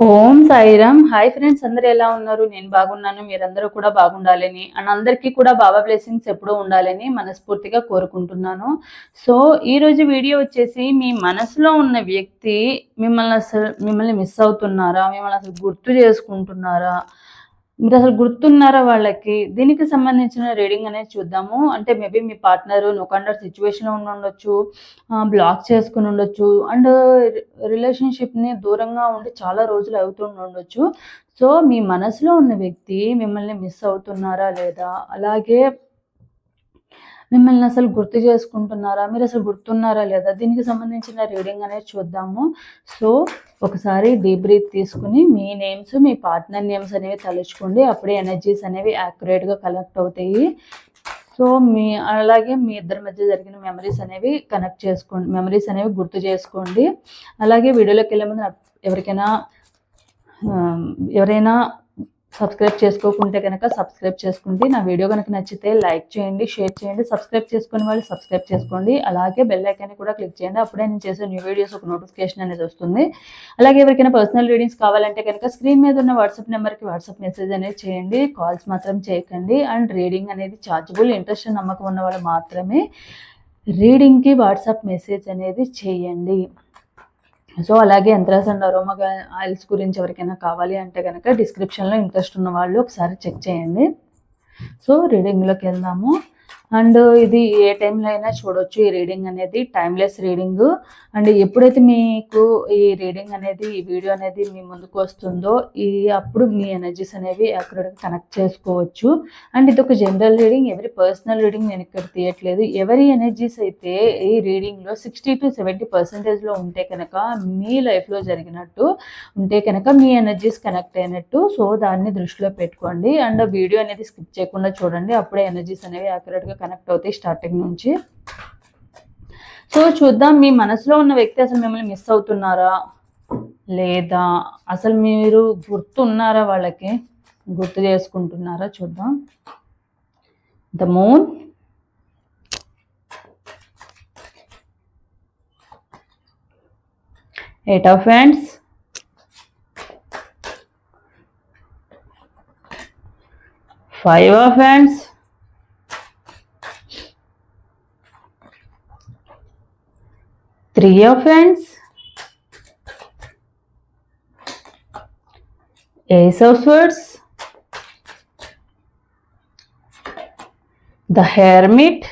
ఓం Sairam. Hi friends అందరు ఎలా ఉన్నారు? నేను బాగున్నాను మీరందరూ కూడా బాగుండాలని అండ్ అందరికీ కూడా బాబా బ్లెస్సింగ్స్ ఎప్పుడూ ఉండాలని మనస్ఫూర్తిగా కోరుకుంటున్నాను. సో ఈ రోజు వీడియో వచ్చేసి మీ మనసులో ఉన్న వ్యక్తి మిమ్మల్ని అసలు మిమ్మల్ని మిస్ అవుతున్నారా? మిమ్మల్ని అసలు గుర్తు చేసుకుంటున్నారా? మీరు అసలు గుర్తున్నారా వాళ్ళకి? దీనికి సంబంధించిన రీడింగ్ అనేది చూద్దాము. అంటే మేబీ మీ పార్ట్నర్ నొకండర్ సిచ్యువేషన్లో ఉండి ఉండొచ్చు బ్లాక్ చేసుకుని ఉండొచ్చు అండ్ రిలేషన్షిప్ని దూరంగా ఉండి చాలా రోజులు అవుతుండి ఉండొచ్చు. సో మీ మనసులో ఉన్న వ్యక్తి మిమ్మల్ని మిస్ అవుతున్నారా లేదా? అలాగే మిమ్మల్ని అసలు గుర్తు చేసుకుంటున్నారా? మీరు అసలు గుర్తున్నారా లేదా? దీనికి సంబంధించిన రీడింగ్ అనేది చూద్దాము. సో ఒకసారి డీప్ బ్రీత్ తీసుకుని మీ నేమ్స్ మీ పార్ట్నర్ నేమ్స్ అనేవి తలుచుకోండి. అప్పుడే ఎనర్జీస్ అనేవి యాక్యురేట్గా కలెక్ట్ అవుతాయి. సో మీ అలాగే మీ ఇద్దరి మధ్య జరిగిన మెమరీస్ అనేవి కనెక్ట్ చేసుకోండి మెమరీస్ అనేవి గుర్తు చేసుకోండి. అలాగే వీడియోలోకి వెళ్ళే ముందు ఎవరికైనా ఎవరైనా సబ్స్క్రైబ్ చేసుకోకుంటే కనుక సబ్స్క్రైబ్ చేసుకోండి. నా వీడియో కనుక నచ్చితే లైక్ చేయండి షేర్ చేయండి సబ్స్క్రైబ్ చేసుకుని వాళ్ళు సబ్స్క్రైబ్ చేసుకోండి. అలాగే బెల్ ఐకాన్ని కూడా క్లిక్ చేయండి. అప్పుడే నేను చేసే న్యూ వీడియోస్ ఒక నోటిఫికేషన్ అనేది వస్తుంది. అలాగే ఎవరికైనా పర్సనల్ రీడింగ్స్ కావాలంటే కనుక స్క్రీన్ మీద ఉన్న వాట్సాప్ నెంబర్కి వాట్సాప్ మెసేజ్ అనేది చేయండి. కాల్స్ మాత్రం చేయకండి. అండ్ రీడింగ్ అనేది ఛార్జబుల్ ఇంట్రెస్ట్ నమ్మకం ఉన్న వాళ్ళు మాత్రమే రీడింగ్కి వాట్సాప్ మెసేజ్ అనేది చేయండి. సో అలాగే ఎంత్రాస్ అండ్ అరోమా ఆయిల్స్ గురించి ఎవరికైనా కావాలి అంటే కనుక డిస్క్రిప్షన్లో ఇంట్రెస్ట్ ఉన్న వాళ్ళు ఒకసారి చెక్ చేయండి. సో రీడింగ్లోకి వెళ్దాము. అండ్ ఇది ఏ టైంలో అయినా చూడొచ్చు ఈ రీడింగ్ అనేది టైమ్లెస్ రీడింగ్ అండ్ ఎప్పుడైతే మీకు ఈ రీడింగ్ అనేది ఈ వీడియో అనేది మీ ముందుకు వస్తుందో ఈ అప్పుడు మీ ఎనర్జీస్ అనేవి అక్కడ కనెక్ట్ చేసుకోవచ్చు. అండ్ ఇది ఒక జనరల్ రీడింగ్ ఎవరి పర్సనల్ రీడింగ్ నేను ఇక్కడ తీయట్లేదు. ఎవరి ఎనర్జీస్ అయితే ఈ రీడింగ్లో సిక్స్టీ టు సెవెంటీ పర్సెంటేజ్లో ఉంటే కనుక మీ లైఫ్లో జరిగినట్టు ఉంటే కనుక మీ ఎనర్జీస్ కనెక్ట్ అయినట్టు సో దాన్ని దృష్టిలో పెట్టుకోండి. అండ్ వీడియో అనేది స్కిప్ చేయకుండా చూడండి. అప్పుడే ఎనర్జీస్ అనేవి యాక్యురేట్గా కనెక్ట్ అవుతాయి స్టార్టింగ్ నుంచి. సో చూద్దాం మీ మనసులో ఉన్న వ్యక్తి అసలు మిమ్మల్ని మిస్ అవుతున్నారా? లేదా అసలు మీరు గుర్తున్నారా వాళ్ళకి? గుర్తు చేసుకుంటున్నారా? చూద్దాం. The moon. Eight of hands five of hands three of ends, ace of swords, the hermit,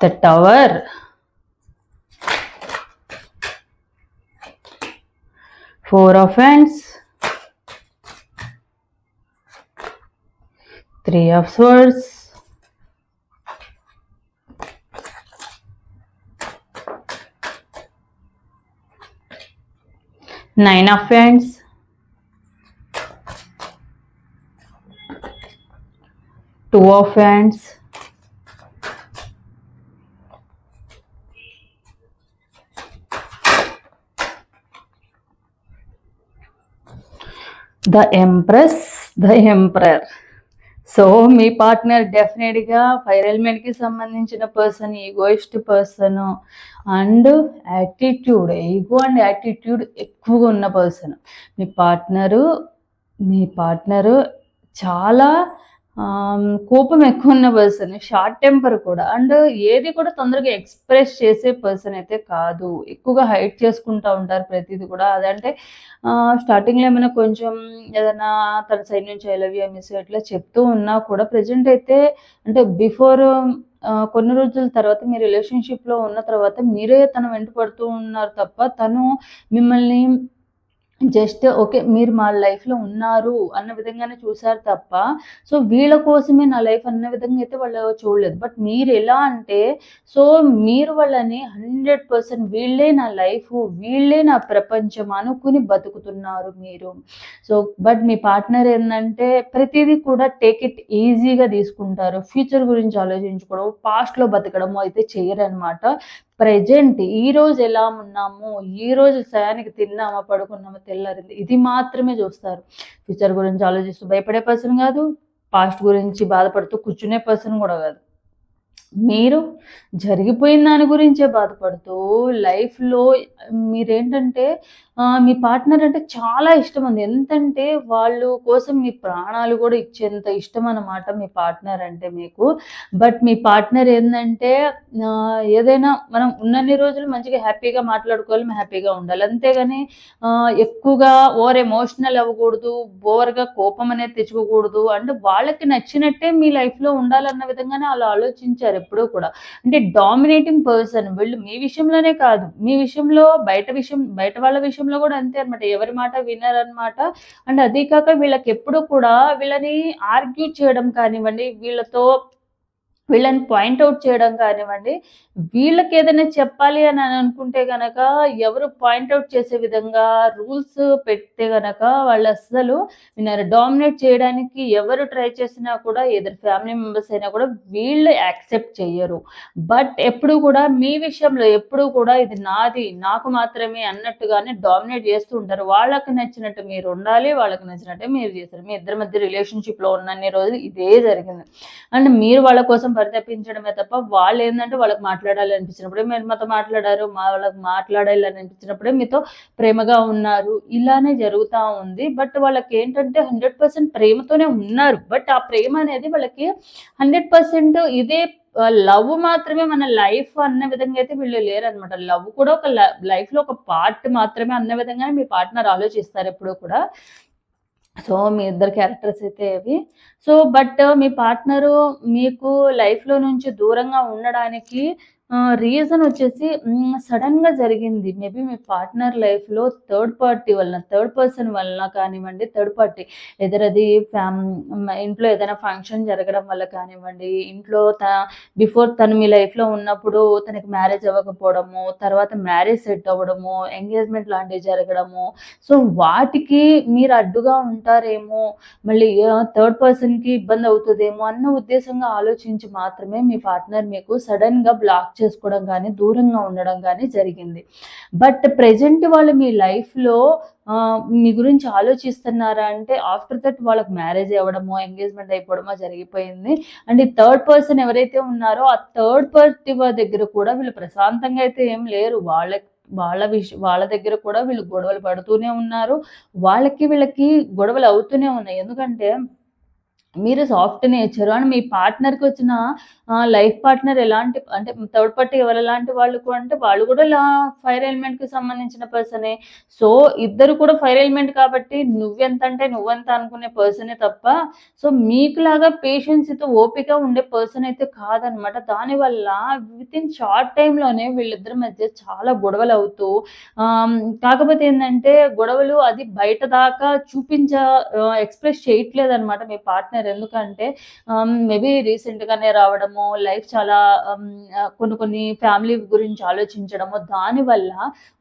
the tower, four of ends, three of swords, nine of hands two of hands the empress the emperor so me partner డెఫినెట్గా fire ఎలిమెంట్కి సంబంధించిన person egoist person and attitude ego and attitude ఎక్కువగా ఉన్న person మీ partner మీ partner చాలా కోపం ఎక్కువ ఉన్న పర్సన్ షార్ట్ టెంపర్ కూడా అండ్ ఏది కూడా తొందరగా ఎక్స్ప్రెస్ చేసే పర్సన్ అయితే కాదు. ఎక్కువగా హైట్ చేసుకుంటూ ఉంటారు ప్రతిదీ కూడా. అదంటే స్టార్టింగ్లో ఏమైనా కొంచెం ఏదైనా తన సైడ్ నుంచి ఐ లవ్ యూ మిస్ ఇట్లా చెప్తూ ఉన్నా కూడా ప్రజెంట్ అయితే అంటే బిఫోర్ కొన్ని రోజుల తర్వాత మీ రిలేషన్షిప్లో ఉన్న తర్వాత మీరే తన వెంట పడుతూ ఉన్నారు తప్ప తను మిమ్మల్ని జస్ట్ ఓకే మీరు మా లైఫ్లో ఉన్నారు అన్న విధంగానే చూసారు తప్ప సో వీళ్ళ కోసమే నా లైఫ్ అన్న విధంగా అయితే వాళ్ళు చూడలేదు. బట్ మీరు ఎలా అంటే సో మీరు వాళ్ళని హండ్రెడ్ పర్సెంట్ వీళ్ళే నా లైఫ్ వీళ్ళే నా ప్రపంచం అనుకుని బతుకుతున్నారు మీరు. సో బట్ మీ పార్ట్నర్ ఏంటంటే ప్రతిదీ కూడా టేక్ ఇట్ ఈజీగా తీసుకుంటారు. ఫ్యూచర్ గురించి ఆలోచించుకోవడం పాస్ట్లో బతకడము అయితే చేయరనమాట. ప్రజెంట్ ఈ రోజు ఎలా ఉన్నాము ఈ రోజు సయానికి తిన్నామా పడుకున్నామా తెల్లారింది. ఇది మాత్రమే చూస్తారు. ఫ్యూచర్ గురించి ఆలోచిస్తూ భయపడే పర్సన్ కాదు పాస్ట్ గురించి బాధపడుతూ కూర్చునే పర్సన్ కూడా కాదు. మీరు జరిగిపోయిన దాని గురించే బాధపడుతూ లైఫ్‌లో మీరేంటంటే మీ పార్ట్నర్ అంటే చాలా ఇష్టం ఇష్టమండి. ఎంతంటే వాళ్ళు కోసం మీ ప్రాణాలు కూడా ఇచ్చేంత ఇష్టం అన్నమాట మీ పార్ట్నర్ అంటే మీకు. బట్ మీ పార్ట్నర్ ఏంటంటే ఏదైనా మనం ఉన్నన్ని రోజులు మంచిగా హ్యాపీగా మాట్లాడుకోవాలి, హ్యాపీగా ఉండాలి. అంతేగాని ఎక్కువగా ఓవర్ ఎమోషనల్ అవ్వకూడదు, ఓవర్‌గా కోపం అనేది తెచ్చుకోకూడదు. అంటే వాళ్ళకి నచ్చినట్టే మీ లైఫ్‌లో ఉండాలన్న విధంగానే వాళ్ళు ఆలోచించారు ఎప్పుడూ కూడా. అంటే డామినేటింగ్ పర్సన్ వీళ్ళు మీ విషయంలోనే కాదు, మీ విషయంలో బయట విషయం బయట వాళ్ళ విషయంలో కూడా అంతే అనమాట. ఎవరి మాట వినరనమాట. అండ్ అదే కాక వీళ్ళకి ఎప్పుడు కూడా వీళ్ళని ఆర్గ్యూ చేయడం కానివ్వండి, వీళ్ళతో వీళ్ళని పాయింట్ చేయడం కానివ్వండి, వీళ్ళకి ఏదైనా చెప్పాలి అని అనుకుంటే గనక ఎవరు పాయింట్ చేసే విధంగా రూల్స్ పెడితే గనక వాళ్ళస్సలు వినరు. డామినేట్ చేయడానికి ఎవరు ట్రై చేసినా కూడా ఎదర్ ఫ్యామిలీ మెంబర్స్ అయినా కూడా వీళ్ళు యాక్సెప్ట్ చేయరు బట్ ఎప్పుడు కూడా మీ విషయంలో ఎప్పుడు కూడా ఇది నాది, నాకు మాత్రమే అన్నట్టుగానే డామినేట్ చేస్తూ ఉంటారు. వాళ్ళకి నచ్చినట్టు మీరు ఉండాలి వాళ్ళకి నచ్చినట్టే మీరు చేస్తారు మీ ఇద్దరి మధ్య రిలేషన్‌షిప్‌లో ఉన్నన్ని రోజులు ఇదే జరిగింది. అండ్ మీరు వాళ్ళ కోసం పరితపించడమే తప్ప వాళ్ళు ఏంటంటే వాళ్ళకి మాట్లాడాలి అనిపించినప్పుడే మీరు మాతో మాట్లాడారు. మా వాళ్ళకి మాట్లాడాలని అనిపించినప్పుడే మీతో ప్రేమగా ఉన్నారు. ఇలానే జరుగుతూ ఉంది. బట్ వాళ్ళకేంటంటే 100% ప్రేమతోనే ఉన్నారు. బట్ ఆ ప్రేమ అనేది వాళ్ళకి 100% ఇదే లవ్ మాత్రమే మన లైఫ్ అన్న విధంగా అయితే వీళ్ళు లేరనమాట. లవ్ కూడా ఒక ల లైఫ్‌లో ఒక పార్ట్ మాత్రమే అన్న విధంగానే మీ పార్ట్నర్ ఆలోచిస్తారు ఎప్పుడూ కూడా. సో, మీ ఇద్దరు క్యారెక్టర్స్ అయితే అవి. సో, బట్ మీ పార్ట్నరు మీకు లైఫ్‌లో నుంచి దూరంగా ఉండడానికి రీజన్ వచ్చేసి సడన్గా జరిగింది. మేబీ మీ పార్ట్నర్ లైఫ్‌లో థర్డ్ పార్టీ వలన, థర్డ్ పర్సన్ వలన కానివ్వండి, థర్డ్ పార్టీ ఎదర్ అది ఫ్యామ్ ఇంట్లో ఏదైనా ఫంక్షన్ జరగడం వల్ల కానివ్వండి, ఇంట్లో త బిఫోర్ తను మీ లైఫ్‌లో ఉన్నప్పుడు తనకి మ్యారేజ్ అవ్వకపోవడము, తర్వాత మ్యారేజ్ సెట్ అవ్వడము, ఎంగేజ్‌మెంట్ లాంటివి జరగడము. సో, వాటికి మీరు అడ్డుగా ఉంటారేమో, మళ్ళీ థర్డ్ పర్సన్‌కి ఇబ్బంది అవుతుందేమో అన్న ఉద్దేశంగా ఆలోచించి మాత్రమే మీ పార్ట్నర్ మీకు సడన్గా బ్లాక్ చేసుకోవడం కానీ దూరంగా ఉండడం కానీ జరిగింది. బట్ ప్రెజెంట్ వాళ్ళు మీ లైఫ్‌లో మీ గురించి ఆలోచిస్తున్నారా అంటే ఆఫ్టర్ దట్ వాళ్ళకి మ్యారేజ్ అవ్వడమో, ఎంగేజ్‌మెంట్ అయిపోవడమో జరిగిపోయింది. అండ్ ఈ థర్డ్ పర్సన్ ఎవరైతే ఉన్నారో ఆ థర్డ్ పార్టీ దగ్గర కూడా వీళ్ళు ప్రశాంతంగా అయితే ఏం లేరు. వాళ్ళకి వాళ్ళ విష వాళ్ళ దగ్గర కూడా వీళ్ళు గొడవలు పడుతూనే ఉన్నారు. వాళ్ళకి వీళ్ళకి గొడవలు అవుతూనే ఉన్నాయి. ఎందుకంటే మీరు సాఫ్ట్ నేచర్ అండ్ మీ పార్ట్నర్కి వచ్చిన లైఫ్ పార్ట్నర్ ఎలాంటి అంటే థర్డ్ పార్టీ ఎవరెలాంటి వాళ్ళు అంటే వాళ్ళు కూడా లా ఫైర్ ఎలిమెంట్‌కి సంబంధించిన పర్సనే. సో, ఇద్దరు కూడా ఫైర్ ఎలిమెంట్ కాబట్టి నువ్వెంత అంటే నువ్వెంత అనుకునే పర్సనే తప్ప, సో, మీకులాగా పేషెన్స్‌తో ఓపిక ఉండే పర్సన్ అయితే కాదనమాట. దానివల్ల వితిన్ షార్ట్ టైంలోనే వీళ్ళిద్దరి మధ్య చాలా గొడవలు అవుతూ కాకపోతే ఏంటంటే గొడవలు అది బయట దాకా చూపించ ఎక్స్ప్రెస్ ఎక్స్‌ప్రెస్ చేయట్లేదనమాట మీ పార్ట్నర్. ఎందుకంటే మేబీ రీసెంట్‌గానే రావడము లైఫ్ చాలా కొన్ని కొన్ని ఫ్యామిలీ గురించి ఆలోచించడము దానివల్ల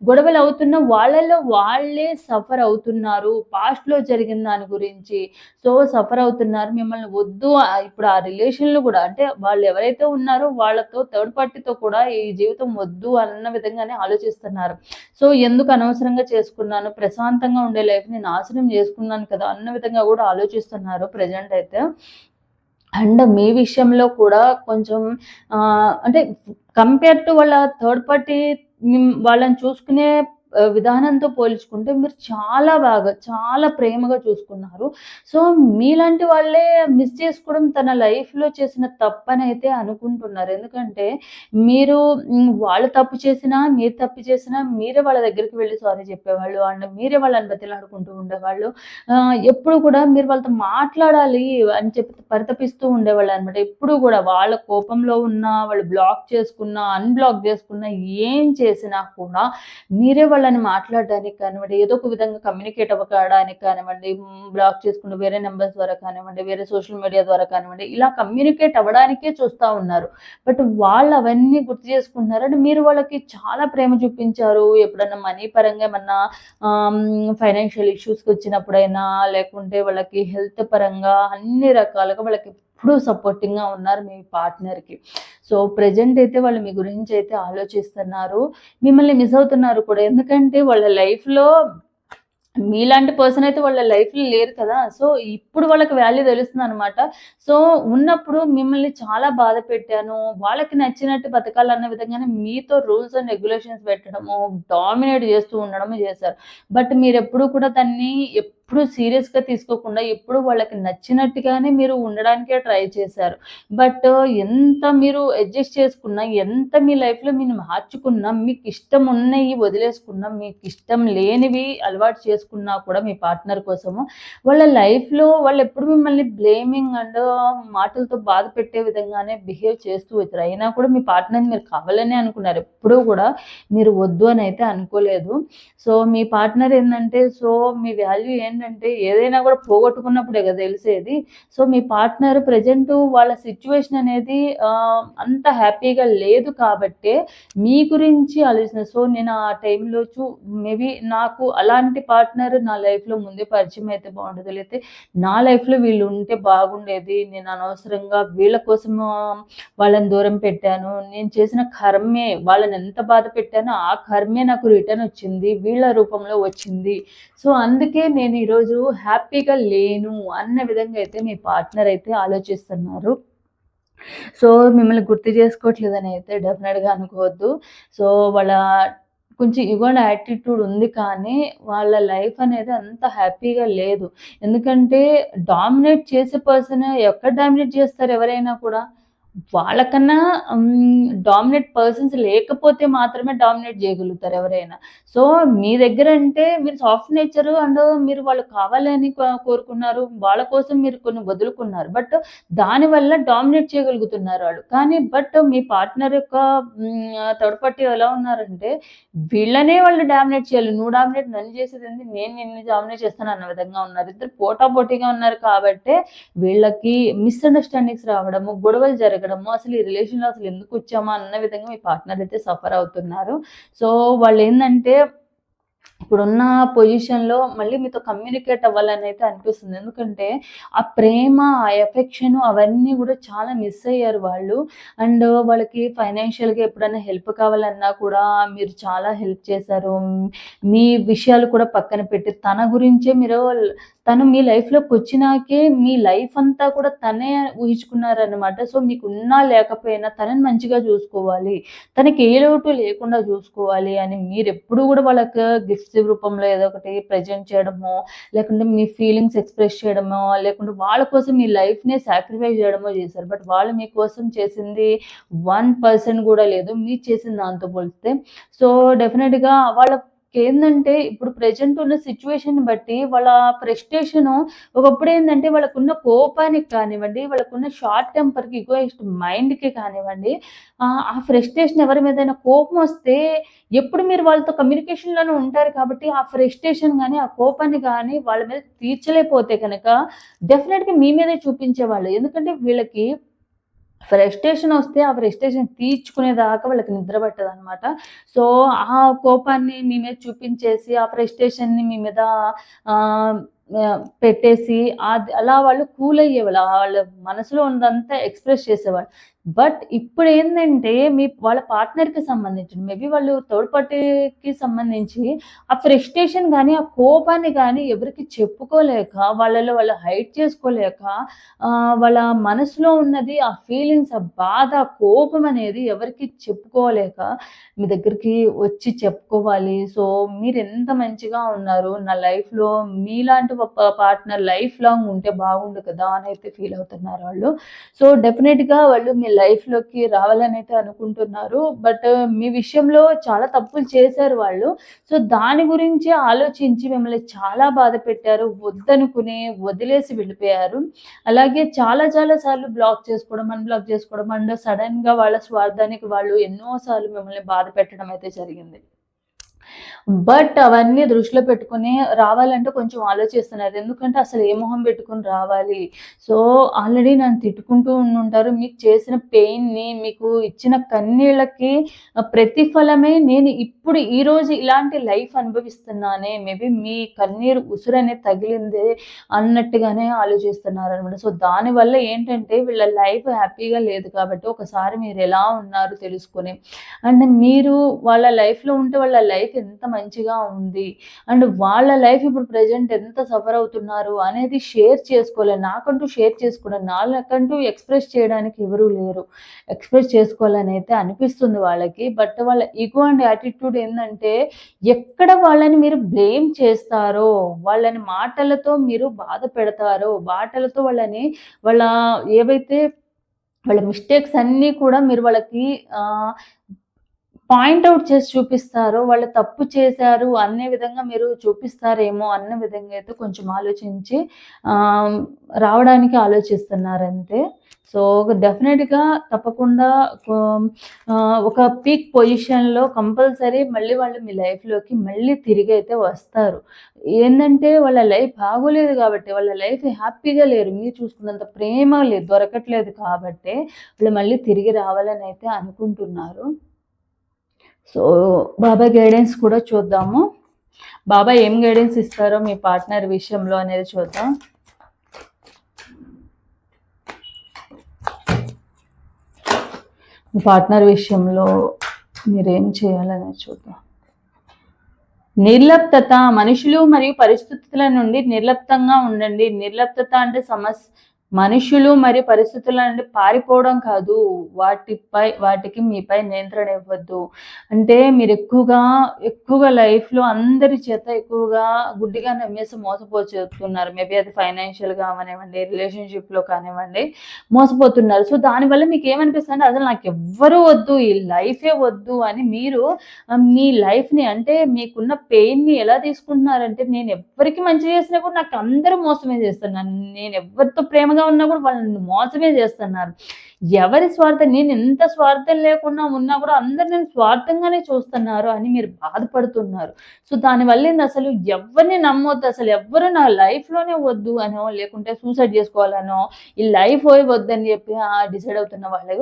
గొడవలు అవుతున్న వాళ్ళలో వాళ్ళే సఫర్ అవుతున్నారు. పాస్ట్‌లో జరిగిన దాని గురించి. సో, సఫర్ అవుతున్నారు. మిమ్మల్ని వద్దు ఇప్పుడు ఆ రిలేషన్లు కూడా అంటే వాళ్ళు ఎవరైతే ఉన్నారో వాళ్ళతో థర్డ్ పార్టీతో కూడా ఈ జీవితం వద్దు అన్న విధంగానే ఆలోచిస్తున్నారు. సో, ఎందుకు అనవసరంగా చేసుకున్నాను, ప్రశాంతంగా ఉండే లైఫ్‌ని నాశనం చేసుకున్నాను కదా! అన్న విధంగా కూడా ఆలోచిస్తున్నారు ప్రజెంట్ అయితే. అండ్ మీ విషయంలో కూడా కొంచెం అంటే కంపేర్ టు వాళ్ళ థర్డ్ పార్టీ వాళ్ళని చూసుకునే విధానంతో పోల్చుకుంటే మీరు చాలా బాగా, చాలా ప్రేమగా చూసుకున్నారు. సో, మీలాంటి వాళ్ళే మిస్ చేసుకోవడం తన లైఫ్‌లో చేసిన తప్పనైతే అనుకుంటున్నారు. ఎందుకంటే మీరు వాళ్ళు తప్పు చేసినా, మీరు తప్పు చేసినా మీరే వాళ్ళ దగ్గరికి వెళ్ళి సారీ చెప్పేవాళ్ళు. అండ్ మీరే వాళ్ళని బతిలాడుకుంటూ ఉండేవాళ్ళు. ఎప్పుడు కూడా మీరు వాళ్ళతో మాట్లాడాలి అని చెప్పి పరితపిస్తూ ఉండేవాళ్ళు అనమాట ఎప్పుడు కూడా వాళ్ళ కోపంలో ఉన్నా, వాళ్ళు బ్లాక్ చేసుకున్నా, అన్‌బ్లాక్ చేసుకున్నా, ఏం చేసినా కూడా మీరే వాళ్ళని మాట్లాడడానికి కానివ్వండి, ఏదో ఒక విధంగా కమ్యూనికేట్ అవ్వడానికి కానివ్వండి, బ్లాక్ చేసుకుంటూ వేరే నెంబర్స్ ద్వారా కానివ్వండి, వేరే సోషల్ మీడియా ద్వారా కానివ్వండి, ఇలా కమ్యూనికేట్ అవ్వడానికే చూస్తా ఉన్నారు. బట్ వాళ్ళు అవన్నీ గుర్తు చేసుకుంటున్నారు. మీరు వాళ్ళకి చాలా ప్రేమ చూపించారు. ఎప్పుడన్నా మనీ పరంగా ఏమన్నా ఫైనాన్షియల్ ఇష్యూస్కి వచ్చినప్పుడైనా లేకుంటే వాళ్ళకి హెల్త్ పరంగా అన్ని రకాలుగా వాళ్ళకి ఎప్పుడూ సపోర్టింగ్‌గా ఉన్నారు మీ పార్ట్నర్‌కి. సో, ప్రెజెంట్ అయితే వాళ్ళు మీ గురించి అయితే ఆలోచిస్తున్నారు. మిమ్మల్ని మిస్ అవుతున్నారు కూడా. ఎందుకంటే వాళ్ళ లైఫ్‌లో మీలాంటి పర్సన్ అయితే వాళ్ళ లైఫ్‌లో లేరు కదా! సో, ఇప్పుడు వాళ్ళకి వాల్యూ తెలుస్తుందనమాట. సో, ఉన్నప్పుడు మిమ్మల్ని చాలా బాధ పెట్టాను. వాళ్ళకి నచ్చినట్టు బతకాలన్న విధంగానే మీతో రూల్స్ అండ్ రెగ్యులేషన్స్ పెట్టడము, డామినేట్ చేస్తూ ఉండడము చేశారు. బట్ మీరెప్పుడూ కూడా దాన్ని ఎప్పుడు సీరియస్‌గా తీసుకోకుండా ఎప్పుడు వాళ్ళకి నచ్చినట్టుగానే మీరు ఉండడానికే ట్రై చేశారు. బట్ ఎంత మీరు అడ్జస్ట్ చేసుకున్నా, ఎంత మీ లైఫ్‌లో మీరు మార్చుకున్నా, మీకు ఇష్టం ఉన్నవి వదిలేసుకున్నా, ఇష్టం లేనివి అలవాటు చేసుకున్నా కూడా మీ పార్ట్నర్ కోసము, వాళ్ళ లైఫ్‌లో వాళ్ళు ఎప్పుడు మిమ్మల్ని బ్లేమింగ్ అండ్ మాటలతో బాధ పెట్టే విధంగానే బిహేవ్ చేస్తూ వచ్చారు. అయినా కూడా మీ పార్ట్నర్ మీరు కావాలనే అనుకున్నారు. ఎప్పుడూ కూడా మీరు వద్దు అని అయితే అనుకోలేదు. సో, మీ పార్ట్నర్ ఏంటంటే సో, మీ వాల్యూ ఏంటంటే ఏదైనా కూడా పోగొట్టుకున్నప్పుడే కదా తెలిసేది. సో, మీ పార్ట్నర్ ప్రజెంట్ వాళ్ళ సిచ్యువేషన్ అనేది అంత హ్యాపీగా లేదు కాబట్టే మీ గురించి ఆలోచన సో, నేను ఆ టైంలో చూ మేబీ నాకు అలాంటి పార్ట్నర్ నా లైఫ్‌లో ముందే పరిచయం అయితే బాగుంటుంది లేకపోతే నా లైఫ్‌లో వీళ్ళు ఉంటే బాగుండేది. నేను అనవసరంగా వీళ్ళ కోసం వాళ్ళని దూరం పెట్టాను. నేను చేసిన కర్మే వాళ్ళని ఎంత బాధ పెట్టానో ఆ కర్మే నాకు రిటర్న్ వచ్చింది. వీళ్ళ రూపంలో వచ్చింది. సో, అందుకే నేను ఈరోజు హ్యాపీగా లేను అన్న విధంగా అయితే మీ పార్ట్నర్ అయితే ఆలోచిస్తున్నారు. సో, మిమ్మల్ని గుర్తు చేసుకోవట్లేదని అయితే డెఫినెట్గా అనుకోవద్దు. సో, వాళ్ళ కొంచెం ఇగో యాటిట్యూడ్ ఉంది కానీ, వాళ్ళ లైఫ్ అనేది అంత హ్యాపీగా లేదు. ఎందుకంటే డామినేట్ చేసే పర్సన్ ఎక్కడ డామినేట్ చేస్తారు ఎవరైనా కూడా? వాళ్ళకన్నా డామినేట్ పర్సన్స్ లేకపోతే మాత్రమే డామినేట్ చేయగలుగుతారు ఎవరైనా. సో, మీ దగ్గర అంటే మీరు సాఫ్ట్ నేచర్ అండ్ మీరు వాళ్ళు కావాలని కోరుకున్నారు. వాళ్ళ కోసం మీరు కొన్ని వదులుకున్నారు. బట్ దానివల్ల డామినేట్ చేయగలుగుతున్నారు వాళ్ళు. కానీ బట్ మీ పార్ట్నర్ యొక్క హ్మ్, థర్డ్ పార్టీ ఎలా ఉన్నారంటే వీళ్ళనే వాళ్ళు డామినేట్ చేయాలి. నువ్వు డామినేట్ నన్ను చేసేది నేను నిన్ను డామినేట్ చేస్తాను అన్న విధంగా ఉన్నారు. ఇద్దరు పోటాపోటీగా ఉన్నారు కాబట్టి వీళ్ళకి మిస్‌అండర్‌స్టాండింగ్స్ రావడము, గొడవలు జరగడము, అసలు ఈ రిలేషన్‌లో అసలు ఎందుకు వచ్చామా అన్న విధంగా మీ పార్ట్నర్ అయితే సఫర్ అవుతున్నారు. సో, వాళ్ళు ఏంటంటే ఇప్పుడున్న పొజిషన్‌లో మళ్ళీ మీతో కమ్యూనికేట్ అవ్వాలని అయితే అనిపిస్తుంది. ఎందుకంటే ఆ ప్రేమ, ఆ ఎఫెక్షన్ అవన్నీ కూడా చాలా మిస్ అయ్యారు వాళ్ళు. అండ్ వాళ్ళకి ఫైనాన్షియల్‌గా ఎప్పుడైనా హెల్ప్ కావాలన్నా కూడా మీరు చాలా హెల్ప్ చేశారు. మీ విషయాలు కూడా పక్కన పెట్టి తన గురించే మీరు తను మీ లైఫ్లోకి వచ్చినాకే మీ లైఫ్ అంతా కూడా తనే ఊహించుకున్నారనమాట. సో, మీకు ఉన్నా లేకపోయినా తనని మంచిగా చూసుకోవాలి. తనకి ఏ లోటు లేకుండా చూసుకోవాలి అని మీరెప్పుడూ కూడా వాళ్ళకి గిఫ్ట్స్ రూపంలో ఏదో ఒకటి ప్రెజెంట్ చేయడమో, లేకుంటే మీ ఫీలింగ్స్ ఎక్స్‌ప్రెస్ చేయడమో, లేకుంటే వాళ్ళ కోసం మీ లైఫ్‌నే సాక్రిఫైస్ చేయడమో చేశారు. బట్ వాళ్ళు మీకోసం చేసింది వన్ పర్సెంట్ కూడా లేదు. మీరు చేసిన దాంతో పోలిస్తే. సో, డెఫినెట్గా వాళ్ళ ఏంటంటే ఇప్పుడు ప్రెజెంట్ ఉన్న సిచ్యువేషన్ బట్టి వాళ్ళ ఫ్రెస్టేషన్ ఒకప్పుడు ఏంటంటే వాళ్ళకున్న కోపానికి కానివ్వండి, వాళ్ళకున్న షార్ట్ టెంపర్‌కి, ఇగోయిస్ట్ మైండ్‌కి కానివ్వండి, ఆ ఫ్రస్ట్రేషన్ ఎవరి మీదైనా వస్తే ఎప్పుడు మీరు వాళ్ళతో కమ్యూనికేషన్‌లోనే ఉంటారు కాబట్టి ఆ ఫ్రస్ట్రేషన్ కానీ ఆ కోపాన్ని కానీ వాళ్ళ మీద తీర్చలేకపోతే కనుక డెఫినెట్గా మీ మీదే చూపించేవాళ్ళు. ఎందుకంటే వీళ్ళకి ఫ్రస్ట్రేషన్ వస్తే ఆ ఫ్రస్ట్రేషన్ తీర్చుకునేదాకా వాళ్ళకి నిద్ర పట్టదనమాట. సో, ఆ కోపాన్ని మీ మీద చూపించేసి, ఆ ఫ్రస్ట్రేషన్‌ని మీ మీద పెట్టేసి అలా వాళ్ళు కూల్ అయ్యేవాళ్ళు. వాళ్ళ మనసులో ఉన్నదంతా ఎక్స్‌ప్రెస్ చేసేవాళ్ళు. బట్ ఇప్పుడు ఏంటంటే మీ వాళ్ళ పార్ట్నర్‌కి సంబంధించి మేబీ వాళ్ళు థర్డ్ పార్టీకి సంబంధించి ఆ ఫ్రస్ట్రేషన్ కానీ ఆ కోపాన్ని కానీ ఎవరికి చెప్పుకోలేక, వాళ్ళలో వాళ్ళు హైట్ చేసుకోలేక వాళ్ళ మనసులో ఉన్నది ఆ ఫీలింగ్స్, ఆ బాధ, కోపం అనేది ఎవరికి చెప్పుకోలేక మీ దగ్గరికి వచ్చి చెప్పుకోవాలి. సో, మీరు ఎంత మంచిగా ఉన్నారు. నా లైఫ్‌లో మీలాంటి ఒక పార్ట్నర్ లైఫ్ లాంగ్ ఉంటే బాగుండు కదా! అనైతే ఫీల్ అవుతున్నారు వాళ్ళు. సో, డెఫినెట్గా వాళ్ళు మీ లైఫ్‌లోకి రావాలనైతే అనుకుంటున్నారు. బట్ మీ విషయంలో చాలా తప్పులు చేశారు వాళ్ళు. సో, దాని గురించి ఆలోచించి మిమ్మల్ని చాలా బాధ పెట్టారు. వద్దనుకుని వదిలేసి వెళ్ళిపోయారు. అలాగే చాలా చాలా సార్లు బ్లాక్ చేసుకోవడం, అన్‌బ్లాక్ చేసుకోవడం అండ్ సడన్గా వాళ్ళ స్వార్థానికి వాళ్ళు ఎన్నో సార్లు మిమ్మల్ని బాధ పెట్టడం అయితే జరిగింది. బట్ అవన్నీ దృష్టిలో పెట్టుకుని రావాలంటే కొంచెం ఆలోచిస్తున్నారు. ఎందుకంటే అసలు ఏ మొహం పెట్టుకుని రావాలి? సో, ఆల్రెడీ నన్ను తిట్టుకుంటూ ఉంటారు మీకు చేసిన పెయిన్‌ని, మీకు ఇచ్చిన కన్నీళ్ళకి ప్రతిఫలమే నేను ఇప్పుడు ఈరోజు ఇలాంటి లైఫ్ అనుభవిస్తున్నానే. మేబీ మీ కన్నీరు ఉసురనేది తగిలిందే అన్నట్టుగానే ఆలోచిస్తున్నారు అనమాట సో, దానివల్ల ఏంటంటే వీళ్ళ లైఫ్ హ్యాపీగా లేదు కాబట్టి ఒకసారి మీరు ఎలా ఉన్నారు తెలుసుకొని అండ్ మీరు వాళ్ళ లైఫ్‌లో ఉంటే వాళ్ళ లైఫ్ ఎంత మంచిగా ఉంది. అండ్ వాళ్ళ లైఫ్ ఇప్పుడు ప్రజెంట్ ఎంత సఫర్ అవుతున్నారు అనేది షేర్ చేసుకోవాలి. నాకంటూ షేర్ చేసుకోవడం నాకంటూ ఎక్స్ప్రెస్ చేయడానికి ఎవరూ లేరు. ఎక్స్ప్రెస్ చేసుకోవాలని అయితే అనిపిస్తుంది వాళ్ళకి. బట్ వాళ్ళ ఈగో అండ్ యాటిట్యూడ్ ఏంటంటే ఎక్కడ వాళ్ళని మీరు బ్లేమ్ చేస్తారో వాళ్ళని మాటలతో మీరు బాధ పెడతారో మాటలతో వాళ్ళని వాళ్ళ ఏవైతే వాళ్ళ మిస్టేక్స్ అన్నీ కూడా మీరు వాళ్ళకి పాయింట్ అవుట్ చేసి చూపిస్తారు వాళ్ళు తప్పు చేశారు అనే విధంగా మీరు చూపిస్తారేమో అన్న విధంగా అయితే కొంచెం ఆలోచించి రావడానికి ఆలోచిస్తున్నారు అంతే సో డెఫినెట్గా తప్పకుండా ఒక పీక్ పొజిషన్లో కంపల్సరీ మళ్ళీ వాళ్ళు మీ లైఫ్లోకి మళ్ళీ తిరిగి అయితే వస్తారు. ఏంటంటే వాళ్ళ లైఫ్ బాగోలేదు కాబట్టి వాళ్ళ లైఫ్ హ్యాపీగా లేరు. మీరు చూసుకున్నంత ప్రేమ లేదు దొరకట్లేదు కాబట్టి వాళ్ళు మళ్ళీ తిరిగి రావాలని అయితే అనుకుంటున్నారు. సో బాబా గైడెన్స్ కూడా చూద్దాము. బాబా ఏం గైడెన్స్ ఇస్తారో మీ పార్ట్నర్ విషయంలో అనేది చూద్దాం. మీ పార్ట్నర్ విషయంలో మీరేం చేయాలనేది చూద్దాం. నిర్లప్తత మనుషులు మరియు పరిస్థితుల నుండి నిర్లప్తంగా ఉండండి. నిర్లప్తత అంటే సమస్య మనుషులు మరియు పరిస్థితుల నుండి పారిపోవడం కాదు. వాటిపై వాటికి మీపై నియంత్రణ ఇవ్వద్దు. అంటే మీరు ఎక్కువగా ఎక్కువగా లైఫ్లో అందరి చేత ఎక్కువగా గుడ్డిగా నమ్మేసి మోసపోతున్నారు. మేబీ అది ఫైనాన్షియల్ కానివ్వండి రిలేషన్షిప్లో కానివ్వండి మోసపోతున్నారు. సో దానివల్ల మీకు ఏమనిపిస్తుంది? అసలు నాకు ఎవ్వరూ వద్దు ఈ లైఫే వద్దు అని మీరు మీ లైఫ్ని అంటే మీకున్న పెయిన్ని ఎలా తీసుకుంటున్నారంటే నేను ఎవరికి మంచి చేసినా కూడా నాకు అందరూ మోసమే చేస్తున్నాను నేను ఎవరితో ప్రేమగా స్వార్థంగా ఉన్నా కూడా వాళ్ళని మోసమే చేస్తున్నారు. ఎవరి స్వార్థం? నేను ఎంత స్వార్థం లేకుండా ఉన్నా కూడా అందరు నేను స్వార్థంగానే చూస్తున్నారు అని మీరు బాధపడుతున్నారు. సో దానివల్ల ఏంది అసలు? ఎవరిని నమ్మొద్దు అసలు? ఎవరు నా లైఫ్లోనే వద్దు అనో లేకుంటే సూసైడ్ చేసుకోవాలనో ఈ లైఫ్ పోయి వద్దని చెప్పి డిసైడ్ అవుతున్న వాళ్ళు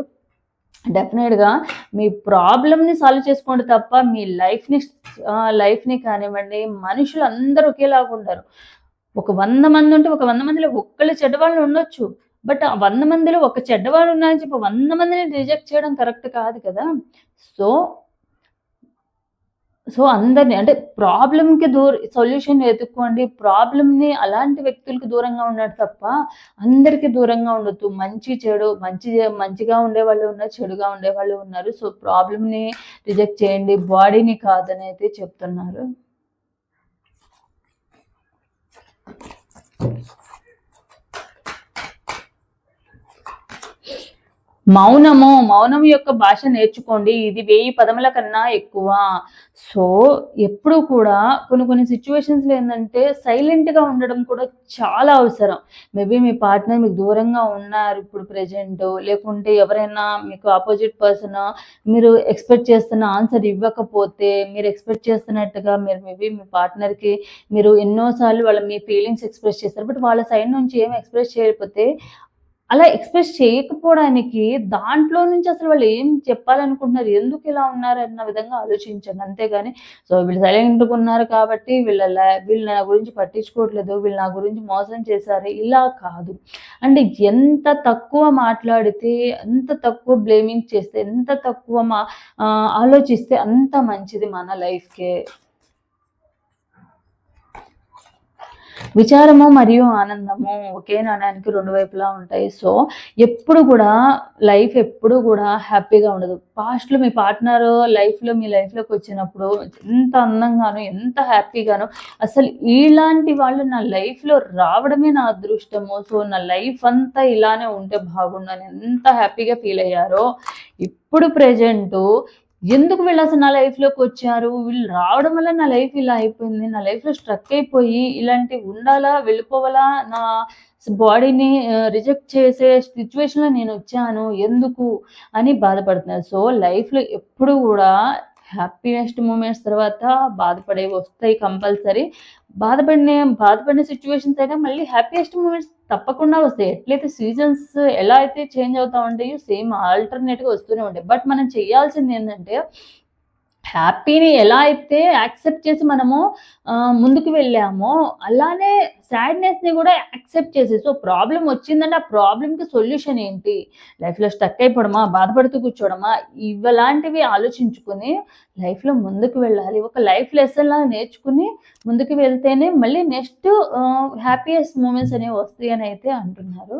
డెఫినెట్గా మీ ప్రాబ్లమ్ని సాల్వ్ చేసుకోండి తప్ప మీ లైఫ్ని లైఫ్ని కానివ్వండి మనుషులు అందరూ ఒకేలాగా ఉంటారు ఒక వంద మంది ఉంటే ఒక వంద మందిలో ఒక్కళ్ళు చెడ్డవాళ్ళు ఉండొచ్చు. బట్ ఆ వంద మందిలో ఒక చెడ్డవాళ్ళు ఉన్నారని చెప్పి వంద మందిని రిజెక్ట్ చేయడం కరెక్ట్ కాదు కదా. సో సో అందరిని అంటే ప్రాబ్లంకి దూర సొల్యూషన్ వెతుక్కోండి. ప్రాబ్లంని అలాంటి వ్యక్తులకి దూరంగా ఉన్నాడు తప్ప అందరికీ దూరంగా ఉండొద్దు. మంచి చెడు మంచి మంచిగా ఉండే వాళ్ళు ఉన్నారు చెడుగా ఉండే వాళ్ళు ఉన్నారు. సో ప్రాబ్లమ్ని రిజెక్ట్ చేయండి. బాడీని కాదని అయితే చెప్తున్నారు. మౌనము మౌనం యొక్క భాష నేర్చుకోండి. ఇది వెయ్యి పదముల కన్నా ఎక్కువ. సో ఎప్పుడు కూడా కొన్ని కొన్ని సిచ్యువేషన్స్లో ఏంటంటే సైలెంట్గా ఉండడం కూడా చాలా అవసరం. మేబీ మీ పార్ట్నర్ మీకు దూరంగా ఉన్నారు ఇప్పుడు ప్రజెంట్ లేకుంటే ఎవరైనా మీకు ఆపోజిట్ పర్సన్ మీరు ఎక్స్పెక్ట్ చేస్తున్న ఆన్సర్ ఇవ్వకపోతే మీరు ఎక్స్పెక్ట్ చేస్తున్నట్టుగా మీరు మేబీ మీ పార్ట్నర్కి మీరు ఎన్నోసార్లు వాళ్ళ మీ ఫీలింగ్స్ ఎక్స్ప్రెస్ చేస్తారు. బట్ వాళ్ళ సైడ్ నుంచి ఏం ఎక్స్ప్రెస్ చేయకపోతే అలా ఎక్స్ప్రెస్ చేయకపోవడానికి దాంట్లో నుంచి అసలు వాళ్ళు ఏం చెప్పాలనుకుంటున్నారు? ఎందుకు ఇలా ఉన్నారు అన్న విధంగా ఆలోచించండి. అంతేగాని సో వీళ్ళు సైలెంట్గా ఉన్నారు కాబట్టి వీళ్ళ వీళ్ళు నా గురించి పట్టించుకోవట్లేదు వీళ్ళు నా గురించి మోసం చేశారు. ఇలా కాదు. అంటే ఎంత తక్కువ మాట్లాడితే ఎంత తక్కువ బ్లేమింగ్ చేస్తే ఎంత తక్కువ మా ఆలోచిస్తే అంత మంచిది మన లైఫ్కే విచారము మరియు ఆనందము ఒకే నాణ్యానికి రెండు వైపులా ఉంటాయి. సో ఎప్పుడు కూడా లైఫ్ ఎప్పుడు కూడా హ్యాపీగా ఉండదు. పాస్ట్లో మీ పార్ట్నర్ లైఫ్లో మీ లైఫ్లోకి వచ్చినప్పుడు ఎంత అందంగానో ఎంత హ్యాపీగానో అసలు ఇలాంటి వాళ్ళు నా లైఫ్లో రావడమే నా అదృష్టము. సో నా లైఫ్ అంతా ఇలానే ఉంటే బాగుండని ఎంత హ్యాపీగా ఫీల్ అయ్యారో. ఇప్పుడు ప్రజెంటు ఎందుకు వీళ్ళు అసలు నా లైఫ్లోకి వచ్చారు? వీళ్ళు రావడం వల్ల నా లైఫ్ ఇలా అయిపోయింది. నా లైఫ్లో స్ట్రక్ అయిపోయి ఇలాంటి ఉండాలా వెళ్ళిపోవాలా? నా బాడీని రిజెక్ట్ చేసే సిచ్యువేషన్లో నేను వచ్చాను. ఎందుకు? అని బాధపడుతున్నారు. సో లైఫ్లో ఎప్పుడు కూడా హ్యాపీనెస్ట్ మూమెంట్స్ తర్వాత బాధపడేవి వస్తాయి కంపల్సరీ బాధపడిన బాధపడిన సిచ్యువేషన్స్ అయినా మళ్ళీ హ్యాపీయెస్ట్ మూమెంట్స్ తప్పకుండా వస్తాయి. ఎట్లయితే సీజన్స్ ఎలా అయితే చేంజ్ అవుతా ఉంటాయో సేమ్ ఆల్టర్నేట్గా వస్తూనే ఉంటాయి. బట్ మనం చేయాల్సింది ఏంటంటే హ్యాపీని ఎలా అయితే యాక్సెప్ట్ చేసి మనము ముందుకు వెళ్ళామో అలానే సాడ్నెస్ని కూడా యాక్సెప్ట్ చేసి సో ప్రాబ్లం వచ్చిందంటే ఆ ప్రాబ్లంకి సొల్యూషన్ ఏంటి? లైఫ్లో స్టక్ అయిపోవడమా? బాధపడుతూ కూర్చోవడమా? ఇవలాంటివి ఆలోచించుకుని లైఫ్లో ముందుకు వెళ్ళాలి. ఒక లైఫ్ లెసన్ లాగా నేర్చుకుని ముందుకు వెళ్తేనే మళ్ళీ నెక్స్ట్ హ్యాపీయెస్ట్ మూమెంట్స్ అనేవి వస్తాయి అని అయితే అంటున్నారు.